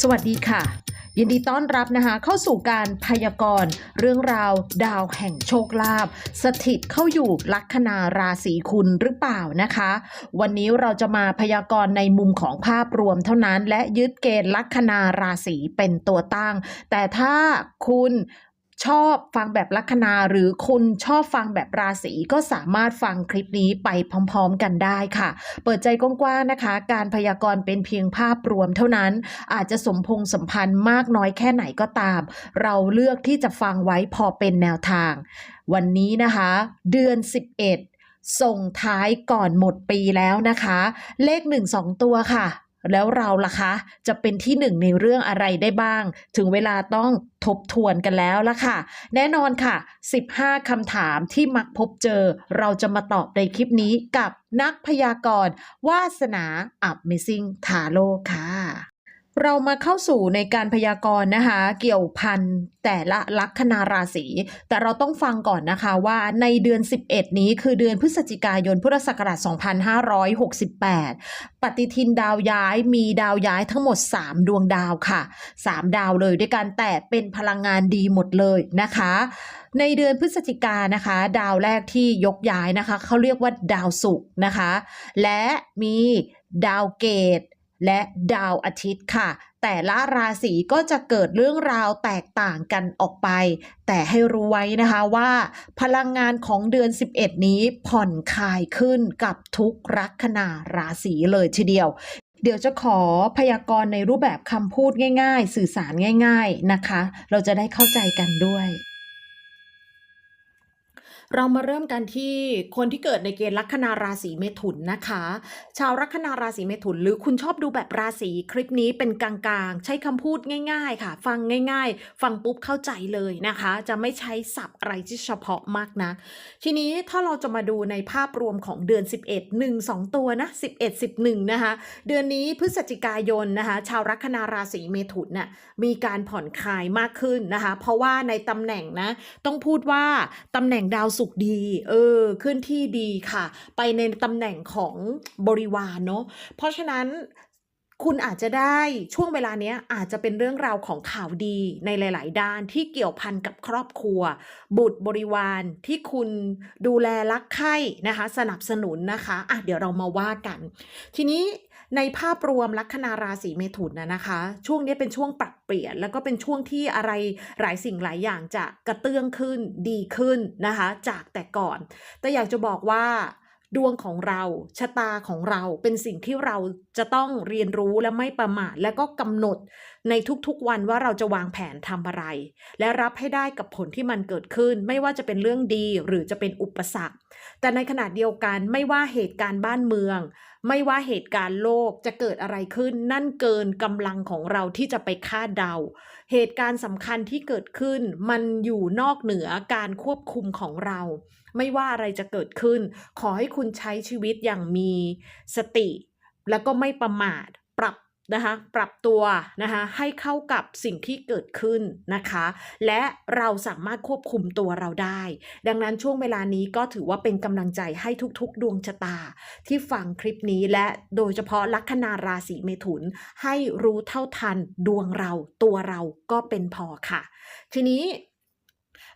สวัสดีค่ะ ยินดีต้อนรับนะคะเข้าสู่การพยากรณ์เรื่องราวดาวแห่งโชคลาภสถิตเข้าอยู่ลัคนาราศีคุณหรือเปล่านะคะ วันนี้เราจะมาพยากรณ์ในมุมของภาพรวมเท่านั้น และยึดเกณฑ์ลัคนาราศีเป็นตัวตั้ง แต่ถ้าคุณ ชอบฟังแบบลัคนาหรือคุณชอบฟังแบบราศีก็สามารถฟังคลิปนี้ไปพร้อมๆกันได้ค่ะ เปิดใจกว้างๆนะคะ การพยากรณ์เป็นเพียงภาพรวมเท่านั้น อาจจะสมพงษ์สัมพันธ์มากน้อยแค่ไหนก็ตาม เราเลือกที่จะฟังไว้พอเป็นแนวทาง วันนี้นะคะ เดือน 11 ส่งท้ายก่อนหมดปีแล้วนะคะ เลข 1 2 ตัวค่ะ แล้วเราล่ะคะ จะเป็นที่หนึ่งในเรื่องอะไรได้บ้าง ถึงเวลาต้องทบทวนกันแล้วล่ะค่ะ แน่นอนค่ะ 15คำถามที่มักพบเจอ เราจะมาตอบในคลิปนี้กับนักพยากรณ์วาสนา Amazing t a r o ค่ะ เรามาเข้าสู่ในการพยากรณ์นะคะ เกี่ยวพันแต่ละลัคนาราศี แต่เราต้องฟังก่อนนะคะว่าในเดือน 11 นี้คือเดือนพฤศจิกายนพุทธศักราช 2568 ปฏิทินดาวย้ายมีดาวย้ายทั้งหมด 3 ดวงดาวค่ะ 3 ดาวเลยด้วยกันแต่เป็นพลังงานดีหมดเลยนะคะ ในเดือนพฤศจิกานนะคะ ดาวแรกที่ยกย้ายนะคะเขาเรียกว่าดาวศุกร์นะคะ และมีดาวเกต และดาวอาทิตย์ค่ะ แต่ละราศีก็จะเกิดเรื่องราวแตกต่างกันออกไป แต่ให้รู้ไว้นะคะว่า พลังงานของเดือน 11 นี้ผ่อนคลายขึ้นกับทุกลัคนาราศีเลยทีเดียวเดี๋ยวจะขอพยากรณ์ในรูปแบบคำพูดง่าย ๆ สื่อสารง่าย ๆนะคะ เราจะได้เข้าใจกันด้วย เรามาเริ่มกันที่คนที่เกิดในเกณฑ์ลัคนาราศีเมถุนนะคะ ชาวลัคนาราศีเมถุน หรือคุณชอบดูแบบราศีคลิปนี้เป็นกลางๆ ใช้คำพูดง่าย ๆ ค่ะ ฟังง่าย ๆ ฟังปุ๊บเข้าใจเลยนะคะ จะไม่ใช้ศัพท์อะไรที่เฉพาะมากนะ ทีนี้ถ้าเราจะมาดูในภาพรวมของเดือน 11 1 2 ตัวนะ11 11นะคะ เดือนนี้พฤศจิกายนนะคะ ชาวลัคนาราศีเมถุนน่ะมีการผ่อนคลายมากขึ้นนะคะ เพราะว่าในตำแหน่งนะต้องพูดว่าตำแหน่งดาวศุกร์ดี เออขึ้นที่ดีค่ะ ไปในตำแหน่งของบริวารเนาะเพราะฉะนั้นคุณอาจจะได้ช่วงเวลาเนี้ยอาจจะเป็นเรื่องราวของข่าวดีในหลาย ๆ ด้านที่เกี่ยวพันกับครอบครัว บุตรบริวารที่คุณดูแลรักใคร่นะคะ สนับสนุนนะคะอะเดี๋ยวเรามาว่ากัน ทีนี้ ในภาพรวมลัคนาราศีเมถุนนะนะคะ ช่วงนี้เป็นช่วงปรับเปลี่ยน แล้วก็เป็นช่วงที่อะไรหลายสิ่งหลายอย่างจะกระเตื้องขึ้นดีขึ้นนะคะ จากแต่ก่อน แต่อยากจะบอกว่าดวงของเราชะตาของเราเป็นสิ่งที่เราจะต้องเรียนรู้และไม่ประมาทและก็กำหนดในทุกๆวันว่าเราจะวางแผนทำอะไร และรับให้ได้กับผลที่มันเกิดขึ้น ไม่ว่าจะเป็นเรื่องดีหรือจะเป็นอุปสรรค แต่ในขณะเดียวกันไม่ว่าเหตุการณ์บ้านเมือง ไม่ว่าเหตุการณ์โลกจะเกิดอะไรขึ้น นั่นเกินกำลังของเราที่จะไปคาดเดา เหตุการณ์สำคัญที่เกิดขึ้น มันอยู่นอกเหนือการควบคุมของเรา ไม่ว่าอะไรจะเกิดขึ้น ขอให้คุณใช้ชีวิตอย่างมีสติ แล้วก็ไม่ประมาท นะคะปรับตัวนะคะให้เข้ากับสิ่งที่เกิดขึ้นนะคะ และเราสามารถควบคุมตัวเราได้ ดังนั้นช่วงเวลานี้ก็ถือว่าเป็นกำลังใจให้ทุกๆ ดวงชะตา ที่ฟังคลิปนี้และโดยเฉพาะลัคนาราศีเมถุน ให้รู้เท่าทันดวงเราตัวเราก็เป็นพอค่ะ ทีนี้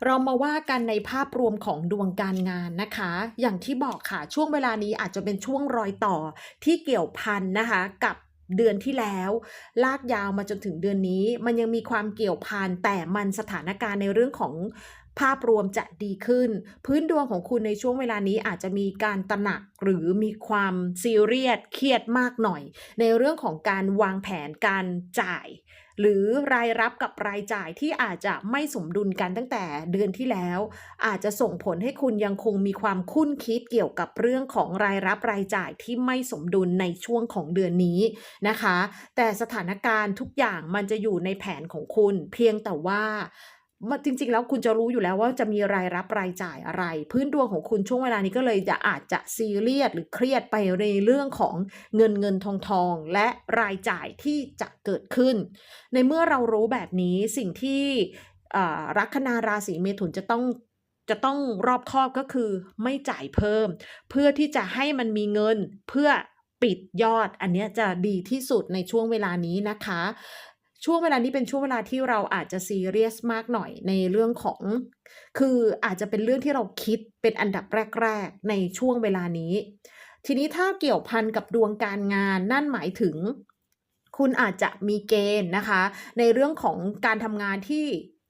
เรามาว่ากันในภาพรวมของดวงการงานนะคะ อย่างที่บอกค่ะช่วงเวลานี้อาจจะเป็นช่วงรอยต่อที่เกี่ยวพันนะคะกับ เดือนที่แล้ว ลากยาวมาจนถึงเดือนนี้ มันยังมีความเกี่ยวพันแต่มันสถานการณ์ในเรื่องของ ภาพรวมจะดีขึ้น พื้นดวงของคุณในช่วงเวลานี้อาจจะมีการตระหนักหรือมีความซีเรียสเครียดมากหน่อย ในเรื่องของการวางแผนการจ่าย หรือรายรับกับรายจ่ายที่อาจจะไม่สมดุลกันตั้งแต่เดือนที่แล้ว อาจจะส่งผลให้คุณยังคงมีความคุ้นคิดเกี่ยวกับเรื่องของรายรับรายจ่ายที่ไม่สมดุลในช่วงของเดือนนี้นะคะ แต่สถานการณ์ทุกอย่างมันจะอยู่ในแผนของคุณ เพียงแต่ว่า จริง ๆ แล้วคุณจะรู้อยู่แล้วว่าจะมีรายรับรายจ่ายอะไร พื้นดวงของคุณช่วงเวลานี้ก็เลยจะอาจจะซีเรียสหรือเครียดไปในเรื่องของเงินเงินทองทองและรายจ่ายที่จะเกิดขึ้น ในเมื่อเรารู้แบบนี้สิ่งที่อ่าลัคนาราศีเมถุนจะต้องจะต้องรอบคอบก็คือไม่จ่ายเพิ่ม เพื่อที่จะให้มันมีเงินเพื่อปิดยอด อันนี้จะดีที่สุดในช่วงเวลานี้นะคะ ช่วงเวลานี้เป็นช่วงเวลาที่เราอาจจะซีเรียสมากหน่อยในเรื่องของ คืออาจจะเป็นเรื่องที่เราคิดเป็นอันดับแรก ๆ ในช่วงเวลานี้ ทีนี้ถ้าเกี่ยวพันกับดวงการงานนั่นหมายถึง คุณอาจจะมีเกณฑ์นะคะ ในเรื่องของการทำงานที่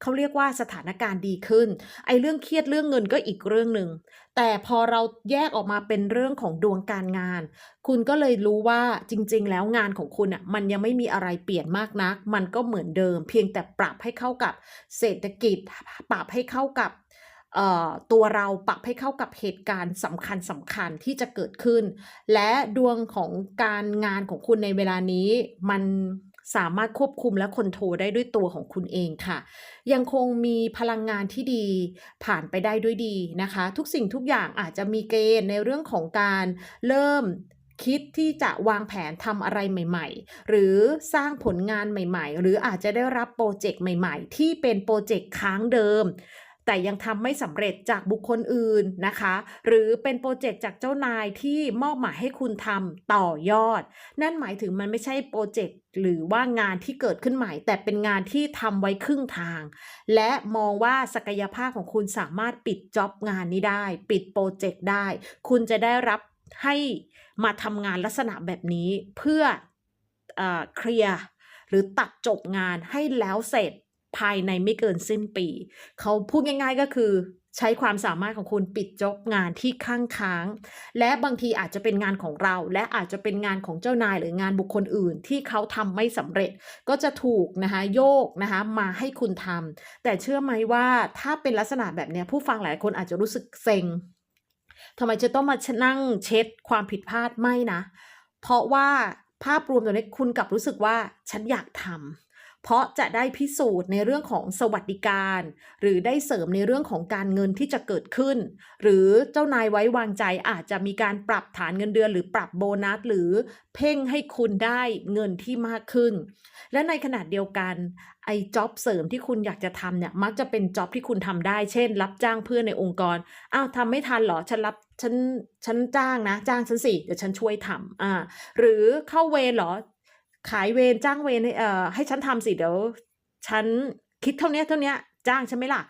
เขาเรียกว่าสถานการณ์ดีขึ้น ไอ้เรื่องเครียดเรื่องเงินก็อีกเรื่องหนึ่ง แต่พอเราแยกออกมาเป็นเรื่องของดวงการงาน คุณก็เลยรู้ว่าจริง ๆ แล้วงานของคุณอะมันยังไม่มีอะไรเปลี่ยนมากนัก มันก็เหมือนเดิม เพียงแต่ปรับให้เข้ากับเศรษฐกิจ ปรับให้เข้ากับตัวเราปรับให้เข้ากับเหตุการณ์สำคัญสำคัญที่จะเกิดขึ้น และดวงของการงานของคุณในเวลานี้ มัน สามารถควบคุมและคอนโทรลได้ด้วยตัวของคุณเองค่ะ ยังคงมีพลังงานที่ดีผ่านไปได้ด้วยดีนะคะ ทุกสิ่งทุกอย่างอาจจะมีเกณฑ์ในเรื่องของการเริ่มคิดที่จะวางแผนทำอะไรใหม่ ๆ หรือสร้างผลงานใหม่ ๆ หรืออาจจะได้รับโปรเจกต์ใหม่ ๆ ที่เป็นโปรเจกต์ค้างเดิม แต่ยังทำไม่สำเร็จจากบุคคลอื่นนะคะ หรือเป็นโปรเจกต์จากเจ้านายที่มอบหมายให้คุณทำต่อยอด นั่นหมายถึงมันไม่ใช่โปรเจกต์หรือว่างานที่เกิดขึ้นใหม่ แต่เป็นงานที่ทำไว้ครึ่งทาง และมองว่าศักยภาพของคุณสามารถปิดจ็อบงานนี้ได้ ปิดโปรเจกต์ได้ คุณจะได้รับให้มาทำงานลักษณะแบบนี้เพื่อเคลียร์หรือตัดจบงานให้แล้วเสร็จ ภายในไม่เกินสิ้นปี เขาพูดง่าย ๆก็คือใช้ความสามารถของคุณปิดจบงานที่ข้างค้าง และบางทีอาจจะเป็นงานของเรา และอาจจะเป็นงานของเจ้านายหรืองานบุคคลอื่นที่เขาทำไม่สำเร็จ ก็จะถูกนะคะโยกนะคะมาให้คุณทำแต่เชื่อไหมว่าถ้าเป็นลักษณะแบบนี้ผู้ฟังหลายคนอาจจะรู้สึกเซ็งทำไมจะต้องมานั่งเช็ดความผิดพลาดไม่นะ เพราะว่าภาพรวมตัวนี้คุณกลับรู้สึกว่าฉันอยากทำ เพราะจะได้พิสูจน์ในเรื่องของสวัสดิการ หรือได้เสริมในเรื่องของการเงินที่จะเกิดขึ้น หรือเจ้านายไว้วางใจอาจจะมีการปรับฐานเงินเดือน หรือปรับโบนัสหรือเพ่งให้คุณได้เงินที่มากขึ้น และในขณะเดียวกันไอ้จ็อบเสริมที่คุณอยากจะทำเนี่ยมักจะเป็นจ็อบที่คุณทำได้ เช่น รับจ้างเพื่อนในองค์กรอ้าวทำไม่ทันเหรอฉันรับฉันฉันจ้างนะ จ้างฉันสิเดี๋ยวฉันช่วยทำอ่าหรือเข้าเวรเหรอ ขายเวรจ้างเวรให้เอ่อให้ฉันทำสิเดี๋ยวฉันคิดเท่านี้เท่านี้จ้างฉันไหมล่ะ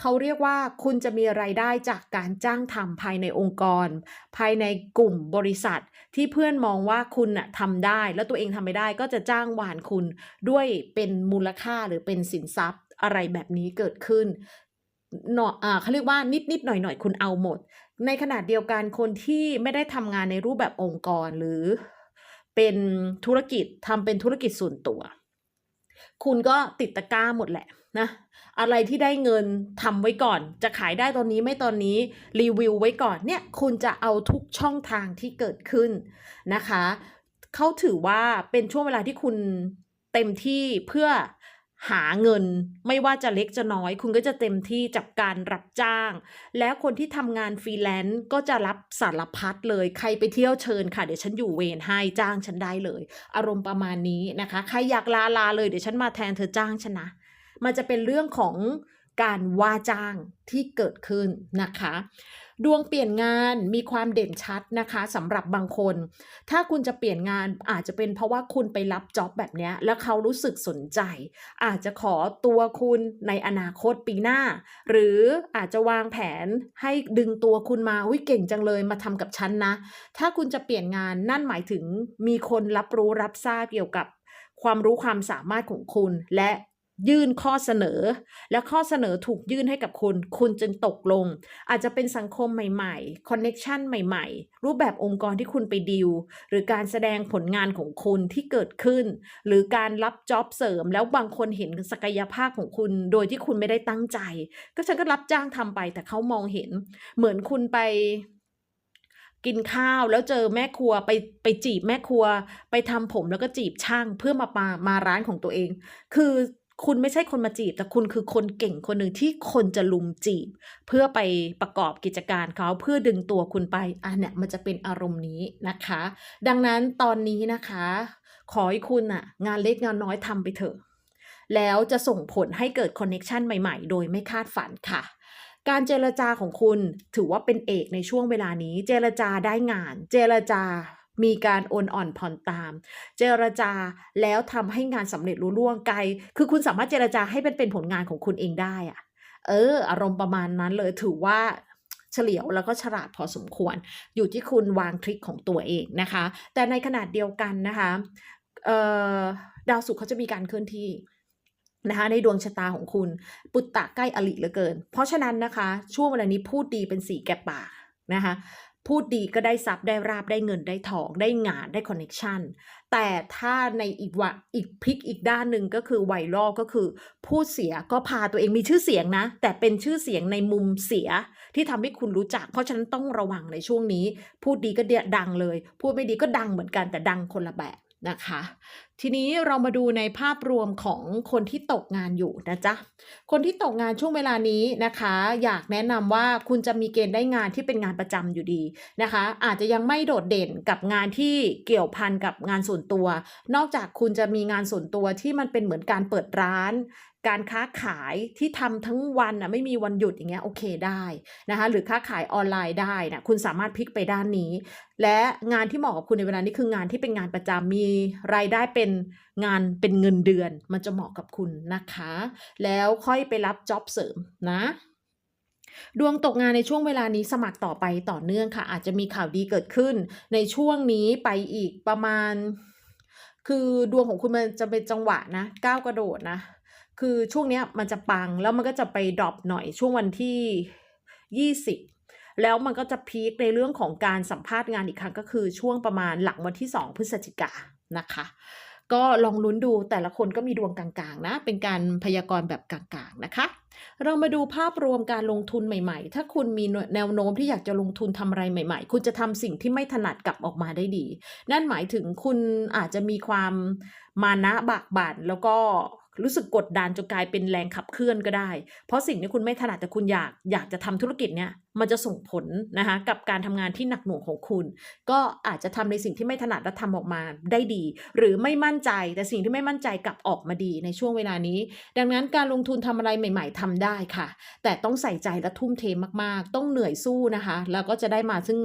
เขาเรียกว่าคุณจะมีไรายได้จากการจ้างทำภายในองค์กร ภายในกลุ่มบริษัท ที่เพื่อนมองว่าคุณน่ะทำได้ แล้วตัวเองทำไม่ได้ก็จะจ้างวานคุณด้วยเป็นมูลค่าหรือเป็นสินทรัพย์อะไรแบบนี้เกิดขึ้นเนาะเขาเรียกว่านิดนิดหน่อยหน่อยคุณเอาหมด ในขณะเดียวกันคนที่ไม่ได้ทำงานในรูปแบบองค์กรหรือ เป็นธุรกิจทำเป็นธุรกิจส่วนตัว คุณก็ติดตะกร้าหมดแหละนะอะไรที่ได้เงินทำไว้ก่อน จะขายได้ตอนนี้ไม่ตอนนี้รีวิวไว้ก่อนเนี่ยคุณจะเอาทุกช่องทางที่เกิดขึ้นนะคะเขาถือว่าเป็นช่วงเวลาที่คุณเต็มที่เพื่อ หาเงิน ไม่ว่าจะเล็กจะน้อย คุณก็จะเต็มที่จากการรับจ้าง แล้วคนที่ทำงานฟรีแลนซ์ก็จะรับสารพัดเลย ใครไปเที่ยวเชิญค่ะ เดี๋ยวฉันอยู่เวรให้จ้างฉันได้เลย อารมณ์ประมาณนี้นะคะ ใครอยากลาลาเลยเดี๋ยวฉันมาแทนเธอจ้างฉันนะ มันจะเป็นเรื่องของ การว่าจ้างที่เกิดขึ้นนะคะ ดวงเปลี่ยนงานมีความเด่นชัดนะคะสำหรับบางคน ถ้าคุณจะเปลี่ยนงานอาจจะเป็นเพราะว่าคุณไปรับจ็อบแบบนี้แล้วเขารู้สึกสนใจ อาจจะขอตัวคุณในอนาคตปีหน้า หรืออาจจะวางแผนให้ดึงตัวคุณมาวิเก่งจังเลยมาทำกับฉันนะ ถ้าคุณจะเปลี่ยนงานนั่นหมายถึงมีคนรับรู้รับทราบเกี่ยวกับความรู้ความสามารถของคุณ และ ยื่นข้อเสนอ และข้อเสนอถูกยื่นให้กับคุณ คุณจึงตกลง อาจจะเป็นสังคมใหม่ๆ คอนเน็ชันใหม่ๆ รูปแบบองค์กรที่คุณไปดิว หรือการแสดงผลงานของคุณที่เกิดขึ้น หรือการรับจ็อบเสริม แล้วบางคนเห็นศักยภาพของคุณ โดยที่คุณไม่ได้ตั้งใจ ก็ฉันก็รับจ้างทำไป แต่เขามองเห็น เหมือนคุณไปกินข้าวแล้วเจอแม่ครัวไปไปจีบแม่ครัว ไปทำผมแล้วก็จีบช่างเพื่อมามามาร้านของตัวเอง คือ คุณไม่ใช่คนมาจีบ แต่คุณคือคนเก่งคนหนึ่งที่คนจะลุมจีบ เพื่อไปประกอบกิจการเขาเพื่อดึงตัวคุณไปอันเนี้ยมันจะเป็นอารมณ์นี้นะคะ ดังนั้นตอนนี้นะคะ ขอให้คุณอะงานเล็กงานน้อยทำไปเถอะแล้วจะส่งผลให้เกิดคอนเน็ชันใหม่ๆ โดยไม่คาดฝันค่ะ การเจรจาของคุณถือว่าเป็นเอกในช่วงเวลานี้ เจรจาได้งาน เจรจา มีการโอนอ่อนผ่อนตาม เจรจาแล้วทำให้งานสำเร็จรุ่ล่วงไกล คือคุณสามารถเจรจาให้เป็นเป็นผลงานของคุณเองได้อะเออ อารมณ์ประมาณนั้นเลยถือว่าเฉลียวแล้วก็ฉลาดพอสมควร อยู่ที่คุณวางทริคของตัวเองนะคะ แต่ในขนาดเดียวกันนะคะดาวศุกร์เขาจะมีการเคลื่อนที่นะคะในดวงชะตาของคุณ ปุตตะใกล้อลิเหลือเกิน เพราะฉะนั้นนะคะ ช่วงเวลานี้พูดดีเป็นสีแก่ปากนะคะ พูดดีก็ได้ทรัพย์ได้ราบได้เงินได้ทองได้งานได้คอนเน็ชันแต่ถ้าในอีกวะอีกพลิกอีกด้านหนึ่งก็คือไวรัลก็คือ พูดเสียก็พาตัวเองมีชื่อเสียงนะ แต่เป็นชื่อเสียงในมุมเสียที่ทำให้คุณรู้จัก เพราะฉะนั้นต้องระวังในช่วงนี้ พูดดีก็เดดังเลย พูดไม่ดีก็ดังเหมือนกันแต่ดังคนละแบบ นะคะ ทีนี้เรามาดูในภาพรวมของคนที่ตกงานอยู่นะจ๊ะ คนที่ตกงานช่วงเวลานี้นะคะ อยากแนะนำว่าคุณจะมีเกณฑ์ได้งานที่เป็นงานประจำอยู่ดีนะคะ อาจจะยังไม่โดดเด่นกับงานที่เกี่ยวพันกับงานส่วนตัว นอกจากคุณจะมีงานส่วนตัวที่มันเป็นเหมือนการเปิดร้าน การค้าขายที่ทำทั้งวันอะไม่มีวันหยุดอย่างเงี้ยโอเคได้นะคะหรือค้าขายออนไลน์ได้นะคุณสามารถพลิกไปด้านนี้ และงานที่เหมาะกับคุณในเวลานี้คืองานที่เป็นงานประจำมีรายได้เป็นงานเป็นเงินเดือน มันจะเหมาะกับคุณนะคะ แล้วค่อยไปรับจ็อบเสริมนะดวงตกงานในช่วงเวลานี้สมัครต่อไปต่อเนื่องค่ะ อาจจะมีข่าวดีเกิดขึ้น ในช่วงนี้ไปอีกประมาณ คือดวงของคุณมันจะเป็นจังหวะนะก้าวกระโดดนะ คือช่วงเนี้ยมันจะปังแล้วมันก็จะไปดรอปหน่อยช่วงวันที่ 20 แล้วมันก็จะพีคในเรื่องของการสัมภาษณ์งานอีกครั้งก็คือช่วงประมาณหลังวันที่ 2 พฤศจิกานนะคะ ก็ลองลุ้นดูแต่ละคนก็มีดวงกลางๆนะ เป็นการพยากรณ์แบบกลางๆนะคะ เรามาดูภาพรวมการลงทุนใหม่ๆ ถ้าคุณมีแนวโน้มที่อยากจะลงทุนทำอะไรใหม่ ๆ คุณจะทำสิ่งที่ไม่ถนัดกลับออกมาได้ดี นั่นหมายถึงคุณอาจจะมีความมานะบากบั่นแล้วก็ รู้สึกกดดันจนกลายเป็นแรงขับเคลื่อนก็ได้ เพราะสิ่งที่คุณไม่ถนัดแต่คุณอยากอยากจะทำธุรกิจเนี้ยมันจะส่งผลนะคะกับการทำงานที่หนักหน่วงของคุณ ก็อาจจะทำในสิ่งที่ไม่ถนัดและทำออกมาได้ดี หรือไม่มั่นใจแต่สิ่งที่ไม่มั่นใจกลับออกมาดีในช่วงเวลานี้ ดังนั้นการลงทุนทำอะไรใหม่ ๆทำได้ค่ะ แต่ต้องใส่ใจและทุ่มเทมากๆ ต้องเหนื่อยสู้นะคะ แล้วก็จะได้มาซึ่ง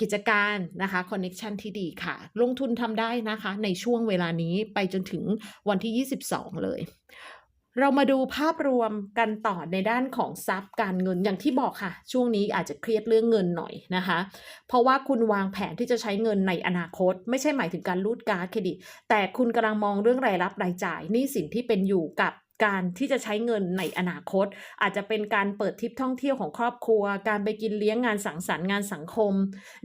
กิจการนะคะคอนเน็ชันที่ดีค่ะ ลงทุนทำได้นะคะในช่วงเวลานี้ไปจนถึงวันที่ 22 เลย เรามาดูภาพรวมกันต่อในด้านของทรัพย์การเงินอย่างที่บอกค่ะ ช่วงนี้อาจจะเครียดเรื่องเงินหน่อยนะคะ เพราะว่าคุณวางแผนที่จะใช้เงินในอนาคต ไม่ใช่หมายถึงการรูดการ์ดเครดิตแต่คุณกำลังมองเรื่องรายรับรายจ่ายหนี้สินที่เป็นอยู่กับ การที่จะใช้เงินในอนาคต อาจจะเป็นการเปิดทริปท่องเที่ยวของครอบครัว การไปกินเลี้ยงงานสังสรรค์งานสังคม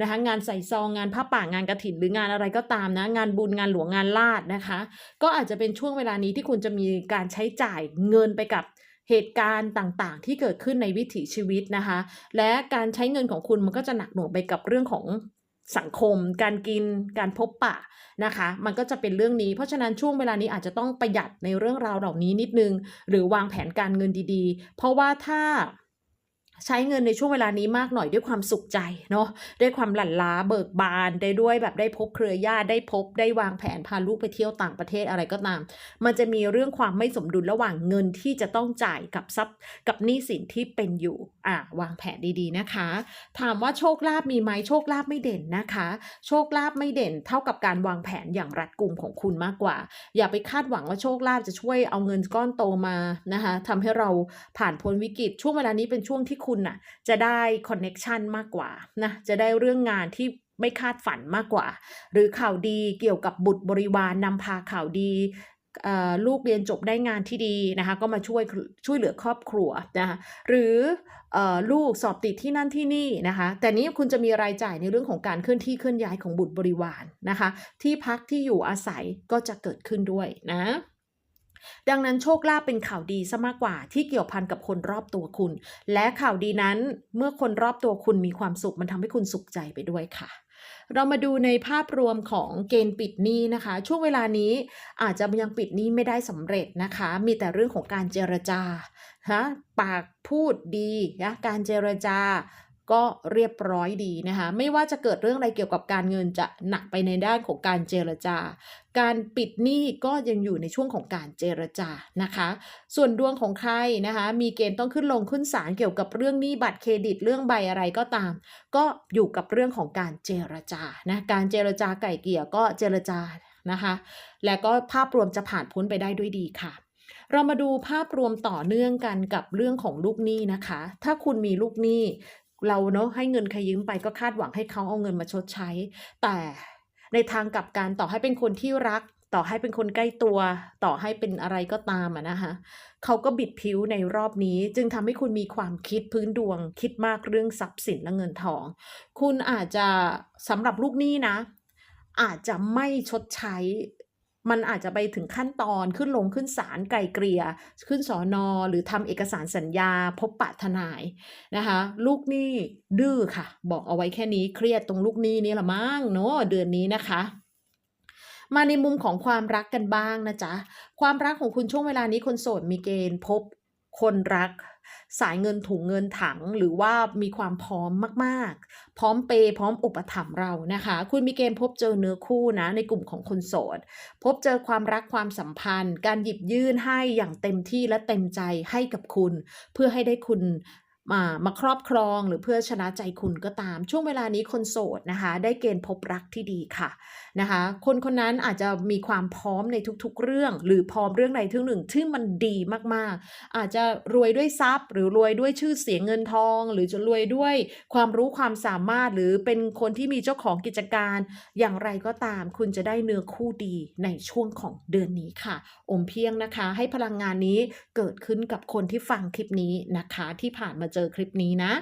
นะคะงานใส่ซองงานผ้าป่างานกระถินหรืองานอะไรก็ตามนะ งานบุญงานหลวงงานลาดนะคะ ก็อาจจะเป็นช่วงเวลานี้ที่คุณจะมีการใช้จ่ายเงินไปกับเหตุการณ์ต่างๆ ที่เกิดขึ้นในวิถีชีวิตนะคะ และการใช้เงินของคุณมันก็จะหนักหน่วงไปกับเรื่องของ สังคม การกินการพบปะนะคะ มันก็จะเป็นเรื่องนี้ เพราะฉะนั้นช่วงเวลานี้อาจจะต้องประหยัดในเรื่องราวเหล่านี้นิดนึง หรือวางแผนการเงินดีๆ เพราะว่าถ้า ใช้เงินในช่วงเวลานี้มากหน่อยด้วยความสุขใจเนาะด้วยความหลั่นล้าเบิกบานได้ด้วยแบบได้พบเครือญาติได้พบได้วางแผนพาลูกไปเที่ยวต่างประเทศอะไรก็ตาม มันจะมีเรื่องความไม่สมดุลระหว่างเงินที่จะต้องจ่ายกับทรัพย์กับหนี้สินที่เป็นอยู่อ่าวางแผนดีๆนะคะ ถามว่าโชคลาภมีไหมโชคลาภไม่เด่นนะคะ โชคลาภไม่เด่นเท่ากับการวางแผนอย่างรัดกุมของคุณมากกว่า อย่าไปคาดหวังว่าโชคลาภจะช่วยเอาเงินก้อนโตมานะคะทำให้เราผ่านพ้นวิกฤตช่วงเวลานี้เป็นช่วงที่คุณน่ะจะได้คอนเน็ชันมากกว่านะจะได้เรื่องงานที่ไม่คาดฝันมากกว่า หรือข่าวดีเกี่ยวกับบุตรบริวารนนำพาข่าวดีลูกเรียนจบได้งานที่ดีนะคะก็มาช่วยช่วยเหลือครอบครัวนะคะหรืออลูกสอบติดที่นั่นที่นี่นะคะแต่นี้คุณจะมีรายจ่ายในเรื่องของการเคลื่อนที่เคลื่อนย้ายของบุตรบริวารนะคะที่พักที่อยู่อาศัยก็จะเกิดขึ้นด้วยนะ ดังนั้นโชคลาภเป็นข่าวดีซะมากกว่าที่เกี่ยวพันกับคนรอบตัวคุณ และข่าวดีนั้นเมื่อคนรอบตัวคุณมีความสุขมันทำให้คุณสุขใจไปด้วยค่ะเรามาดูในภาพรวมของเกณฑ์ปิดหนี้นะคะ ช่วงเวลานี้อาจจะยังปิดหนี้ไม่ได้สำเร็จนะคะ มีแต่เรื่องของการเจรจาฮะปากพูดดีนะการเจรจา ก็เรียบร้อยดีนะคะไม่ว่าจะเกิดเรื่องอะไรเกี่ยวกับการเงินจะหนักไปในด้านของการเจรจา การปิดหนี้ก็ยังอยู่ในช่วงของการเจรจานะคะ ส่วนดวงของใครนะคะ มีเกณฑ์ต้องขึ้นลงขึ้นศาลเกี่ยวกับเรื่องหนี้บัตรเครดิตเรื่องใบอะไรก็ตาม ก็อยู่กับเรื่องของการเจรจานะการเจรจาไก่เกี่ยก็เจรจานะคะ และก็ภาพรวมจะผ่านพ้นไปได้ด้วยดีค่ะเรามาดูภาพรวมต่อเนื่องกันกับเรื่องของลูกหนี้นะคะ ถ้าคุณมีลูกหนี้ เราเนาะให้เงินใครยืมไปก็คาดหวังให้เขาเอาเงินมาชดใช้ แต่ในทางกลับกันต่อให้เป็นคนที่รัก ต่อให้เป็นคนใกล้ตัว ต่อให้เป็นอะไรก็ตามอะนะคะเขาก็บิดผิวในรอบนี้ จึงทำให้คุณมีความคิดพื้นดวง คิดมากเรื่องทรัพย์สินและเงินทอง คุณอาจจะสำหรับลูกหนี้นะ อาจจะไม่ชดใช้ มันอาจจะไปถึงขั้นตอนขึ้นลงขึ้นศาลไกลเกลี่ยขึ้นสอนอหรือทำเอกสารสัญญา พบปะทนายนะคะ ลูกหนี้ดื้อค่ะ บอกเอาไว้แค่นี้เครียดตรงลูกหนี้นี่ละมั้งเนาะเดือนนี้นะคะมาในมุมของความรักกันบ้างนะจ๊ะ ความรักของคุณช่วงเวลานี้คนโสดมีเกณฑ์พบ คนรัก สายเงินถุงเงินถังหรือว่ามีความพร้อมมากๆ พร้อมเปย์พร้อมอุปถัมภ์เรานะคะ คุณมีเกณฑ์พบเจอเนื้อคู่นะในกลุ่มของคนโสด พบเจอความรักความสัมพันธ์ การหยิบยื่นให้อย่างเต็มที่และเต็มใจให้กับคุณ เพื่อให้ได้คุณ มามาครอบครองหรือเพื่อชนะใจคุณก็ตาม ช่วงเวลานี้คนโสดนะคะ ได้เกณฑ์พบรักที่ดีค่ะนะคะ คนคนนั้นอาจจะมีความพร้อมในทุกๆ เรื่อง หรือพร้อมเรื่องใดเรื่งหนึ่งที่มันดีมากๆ อาจจะรวยด้วยทรัพย์ หรือรวยด้วยชื่อเสียงเงินทอง หรือจะรวยด้วยความรู้ความสามารถ หรือเป็นคนที่มีเจ้าของกิจการ อย่างไรก็ตาม คุณจะได้เนื้อคู่ดีในช่วงของเดือนนี้ค่ะ อมเพียงนะคะ ให้พลังงานนี้เกิดขึ้นกับคนที่ฟังคลิปนี้นะคะ ที่ผ่านมาเจอคลิปนี้นะ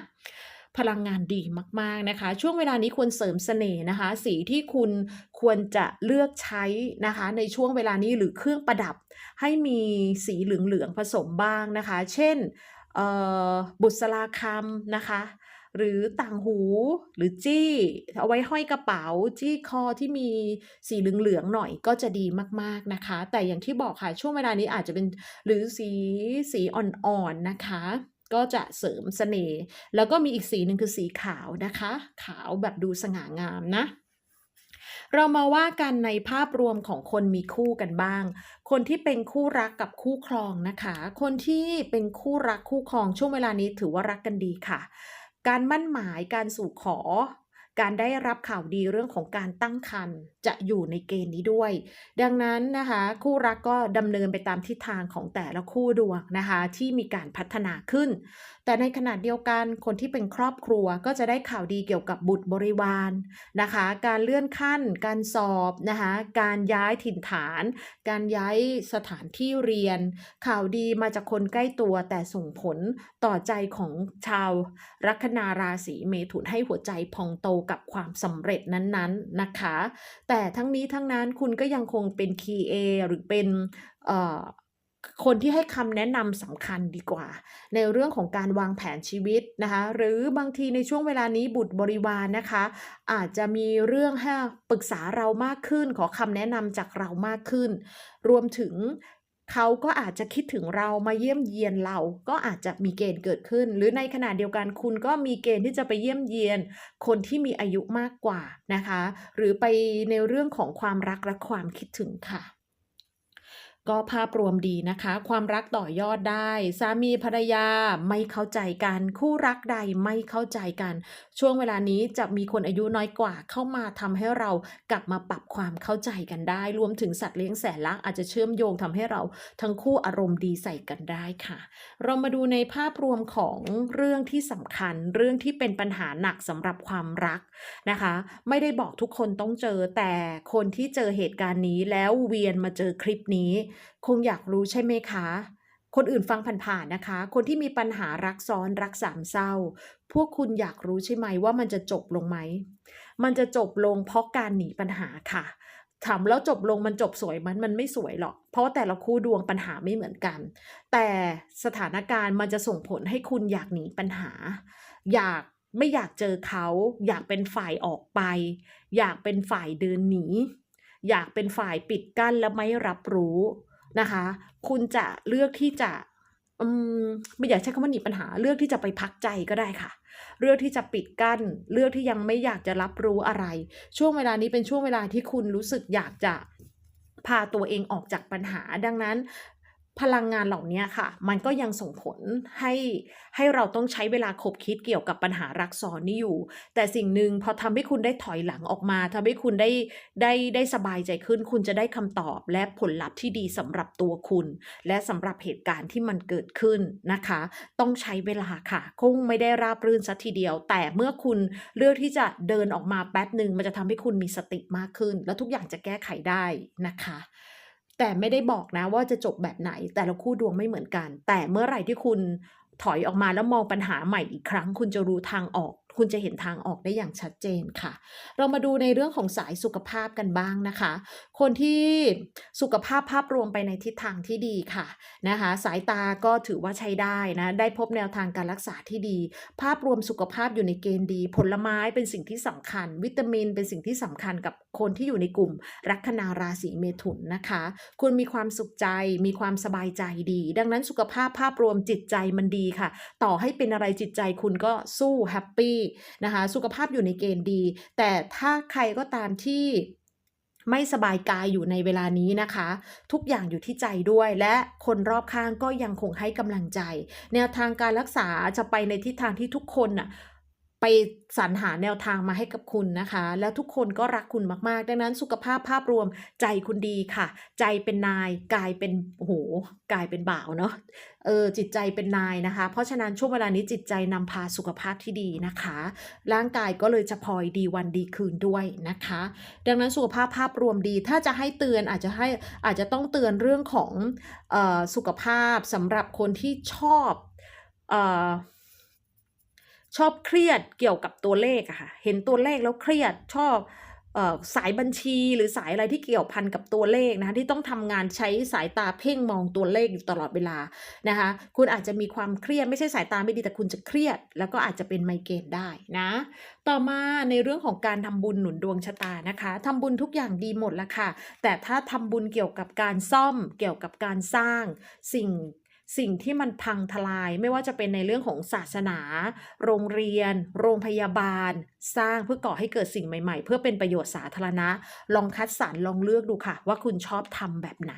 พลังงานดีมากๆนะคะ ช่วงเวลานี้ควรเสริมเสน่ห์นะคะ สีที่คุณควรจะเลือกใช้นะคะ ในช่วงเวลานี้หรือเครื่องประดับ ให้มีสีเหลืองๆผสมบ้างนะคะ เช่นบุษราคำนะคะ หรือต่างหูหรือจี้ เอาไว้ห้อยกระเป๋าจี้คอที่มีสีเหลืองๆหน่อยก็จะดีมากๆนะคะ แต่อย่างที่บอกค่ะช่วงเวลานี้อาจจะเป็นหรือสีสีอ่อนๆนะคะ ก็จะเสริมเสน่ห์แล้วก็มีอีกสีหนึ่งคือสีขาวนะคะ ขาวแบบดูสง่างามนะ เรามาว่ากันในภาพรวมของคนมีคู่กันบ้าง คนที่เป็นคู่รักกับคู่ครองนะคะ คนที่เป็นคู่รักคู่ครองช่วงเวลานี้ถือว่ารักกันดีค่ะ การมั่นหมายการสู่ขอ การได้รับข่าวดีเรื่องของการตั้งครรภ์จะอยู่ในเกณฑ์นี้ด้วย ดังนั้นนะคะ คู่รักก็ดำเนินไปตามทิศทางของแต่ละคู่ดวงนะคะ ที่มีการพัฒนาขึ้น แต่ในขณะเดียวกันคนที่เป็นครอบครัวก็จะได้ข่าวดีเกี่ยวกับบุตรบริวารนะคะ การเลื่อนขั้น การสอบนะคะการย้ายถิ่นฐาน การย้ายสถานที่เรียน ข่าวดีมาจากคนใกล้ตัวแต่ส่งผลต่อใจของชาวลัคนาราศีเมถุนให้หัวใจพองโตกับความสำเร็จนั้นๆนะคะ แต่ทั้งนี้ทั้งนั้นคุณก็ยังคงเป็น KA หรือเป็นคนที่ให้คำแนะนำสำคัญดีกว่า ในเรื่องของการวางแผนชีวิตนะคะหรือบางทีในช่วงเวลานี้บุตรบริวารนะคะ อาจจะมีเรื่องให้ปรึกษาเรามากขึ้น ขอคำแนะนำจากเรามากขึ้น รวมถึง เขาก็อาจจะคิดถึงเรามาเยี่ยมเยียนเรา ก็อาจจะมีเกณฑ์เกิดขึ้น หรือในขณะเดียวกันคุณก็มีเกณฑ์ที่จะไปเยี่ยมเยียน คนที่มีอายุมากกว่านะคะ หรือไปในเรื่องของความรักและความคิดถึงค่ะ ก็ภาพรวมดีนะคะ ความรักต่อยอดได้ สามีภรรยาไม่เข้าใจกัน คู่รักใดไม่เข้าใจกัน ช่วงเวลานี้จะมีคนอายุน้อยกว่าเข้ามาทำให้เรากลับมาปรับความเข้าใจกันได้ รวมถึงสัตว์เลี้ยงแสนรักอาจจะเชื่อมโยงทำให้เราทั้งคู่อารมณ์ดีใส่กันได้ค่ะ เรามาดูในภาพรวมของเรื่องที่สำคัญ เรื่องที่เป็นปัญหาหนักสำหรับความรักนะคะ ไม่ได้บอกทุกคนต้องเจอแต่คนที่เจอเหตุการณ์นี้แล้วเวียนมาเจอคลิปนี้คงอยากรู้ใช่ไหมคะ คนอื่นฟังผ่านๆนะคะ คนที่มีปัญหารักซ้อนรักสามเศร้า พวกคุณอยากรู้ใช่ไหมว่ามันจะจบลงไหม มันจะจบลงเพราะการหนีปัญหาค่ะถามแล้วจบลงมันจบสวยมันมันไม่สวยหรอก เพราะว่าแต่ละคู่ดวงปัญหาไม่เหมือนกัน แต่สถานการณ์มันจะส่งผลให้คุณอยากหนีปัญหา อยากไม่อยากเจอเขา อยากเป็นฝ่ายออกไป อยากเป็นฝ่ายเดินหนี อยากเป็นฝ่ายปิดกั้นและไม่รับรู้ นะคะ คุณจะเลือกที่จะอมไม่อยากใช้คำว่าหนีปัญหา เลือกที่จะไปพักใจก็ได้ค่ะ เลือกที่จะปิดกั้น เลือกที่ยังไม่อยากจะรับรู้อะไร ช่วงเวลานี้เป็นช่วงเวลาที่คุณรู้สึกอยากจะพาตัวเองออกจากปัญหา ดังนั้น พลังงานเหล่านี้ค่ะ มันก็ยังส่งผลให้ให้เราต้องใช้เวลาคบคิดเกี่ยวกับปัญหารักซ้อนนี้อยู่ แต่สิ่งหนึ่งพอทำให้คุณได้ถอยหลังออกมาทำให้คุณได้ได้ได้สบายใจขึ้น คุณจะได้คำตอบและผลลัพธ์ที่ดีสำหรับตัวคุณ และสำหรับเหตุการณ์ที่มันเกิดขึ้นนะคะ ต้องใช้เวลาค่ะ คงไม่ได้ราบรื่นสียทีเดียว แต่เมื่อคุณเลือกที่จะเดินออกมาแป๊บหนึ่งมันจะทำให้คุณมีสติมากขึ้น แล้วทุกอย่างจะแก้ไขได้นะคะ แต่ไม่ได้บอกนะว่าจะจบแบบไหน แต่ละคู่ดวงไม่เหมือนกัน แต่เมื่อไหร่ที่คุณถอยออกมาแล้วมองปัญหาใหม่อีกครั้ง คุณจะรู้ทางออก คุณจะเห็นทางออกได้อย่างชัดเจนค่ะ เรามาดูในเรื่องของสายสุขภาพกันบ้างนะคะ คนที่สุขภาพภาพรวมไปในทิศทางที่ดีค่ะนะคะสายตาก็ถือว่าใช้ได้นะได้พบแนวทางการรักษาที่ดี ภาพรวมสุขภาพอยู่ในเกณฑ์ดี ผลไม้เป็นสิ่งที่สำคัญ วิตามินเป็นสิ่งที่สำคัญกับคนที่อยู่ในกลุ่มลัคนาราศีเมถุนนะคะคุณมีความสุขใจมีความสบายใจดี ดังนั้นสุขภาพภาพรวมจิตใจมันดีค่ะ ต่อให้เป็นอะไรจิตใจคุณก็สู้แฮปปี้นะคะสุขภาพอยู่ในเกณฑ์ดี แต่ถ้าใครก็ตามที่ ไม่สบายกายอยู่ในเวลานี้นะคะ ทุกอย่างอยู่ที่ใจด้วย และคนรอบข้างก็ยังคงให้กำลังใจ แนวทางการรักษาจะไปในทิศทางที่ทุกคนน่ะ ไปสรรหาแนวทางมาให้กับคุณนะคะ แล้วทุกคนก็รักคุณมาก ๆ ดังนั้นสุขภาพภาพรวมใจคุณดีค่ะ ใจเป็นนายกายเป็นโอ้โฮกายเป็นบ่าวเนาะเออจิตใจเป็นนายนะคะ เพราะฉะนั้นช่วงเวลานี้จิตใจนำพาสุขภาพที่ดีนะคะ ร่างกายก็เลยจะพลอยดีวันดีคืนด้วยนะคะ ดังนั้นสุขภาพภาพรวมดี ถ้าจะให้เตือนอาจจะให้อาจจะต้องเตือนเรื่องของเอ่อสุขภาพสำหรับคนที่ชอบเอ่อ ชอบเครียดเกี่ยวกับตัวเลขอะค่ะ เห็นตัวเลขแล้วเครียดชอบเอ่อสายบัญชีหรือสายอะไรที่เกี่ยวพันกับตัวเลขนะคะที่ต้องทำงานใช้สายตาเพ่งมองตัวเลขอยู่ตลอดเวลานะคะคุณอาจจะมีความเครียดไม่ใช่สายตาไม่ดีแต่คุณจะเครียด แล้วก็อาจจะเป็นไมเกรนได้นะต่อมาในเรื่องของการทำบุญหนุนดวงชะตานะคะทำบุญทุกอย่างดีหมดล้วค่ะ แต่ถ้าทำบุญเกี่ยวกับการซ่อมเกี่ยวกับการสร้างสิ่ง สิ่งที่มันพังทลายไม่ว่าจะเป็นในเรื่องของศาสนา โรงเรียน โรงพยาบาล สร้างเพื่อก่อให้เกิดสิ่งใหม่ ๆ เพื่อเป็นประโยชน์สาธารณะ ลองคัดสรรลองเลือกดูค่ะ ว่าคุณชอบทำแบบไหน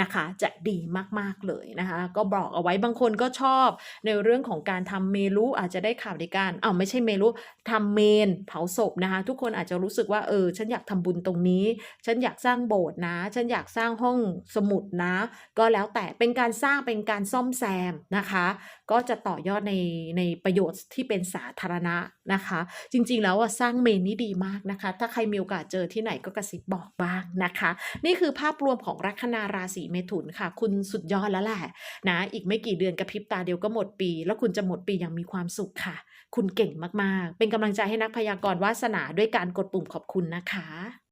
นะคะ จะดีมากๆเลยนะคะ ก็บอกเอาไว้บางคนก็ชอบ ในเรื่องของการทำเมรุอาจจะได้ข่าวในการอ้าวไม่ใช่เมรุทำเมนเผาศพนะคะ ทุกคนอาจจะรู้สึกว่าเออฉันอยากทำบุญตรงนี้ ฉันอยากสร้างโบสถ์นะ ฉันอยากสร้างห้องสมุดนะ ก็แล้วแต่เป็นการสร้างเป็นการซ่อมแซมนะคะ ก็จะต่อยอดในในประโยชน์ที่เป็นสาธารณะนะคะ จริงๆแล้วสร้างเมนนี่ดีมากนะคะ ถ้าใครมีโอกาสเจอที่ไหนก็กระซิบบอกบ้างนะคะ นี่คือภาพรวมของลัคนาราศีเมถุนค่ะ คุณสุดยอดแล้วแหละนะอีกไม่กี่เดือนกระพริบตาเดียวก็หมดปี แล้วคุณจะหมดปีอย่างมีความสุขค่ะ คุณเก่งมากๆ เป็นกำลังใจให้นักพยากรณ์วาสนาด้วยการกดปุ่มขอบคุณนะคะ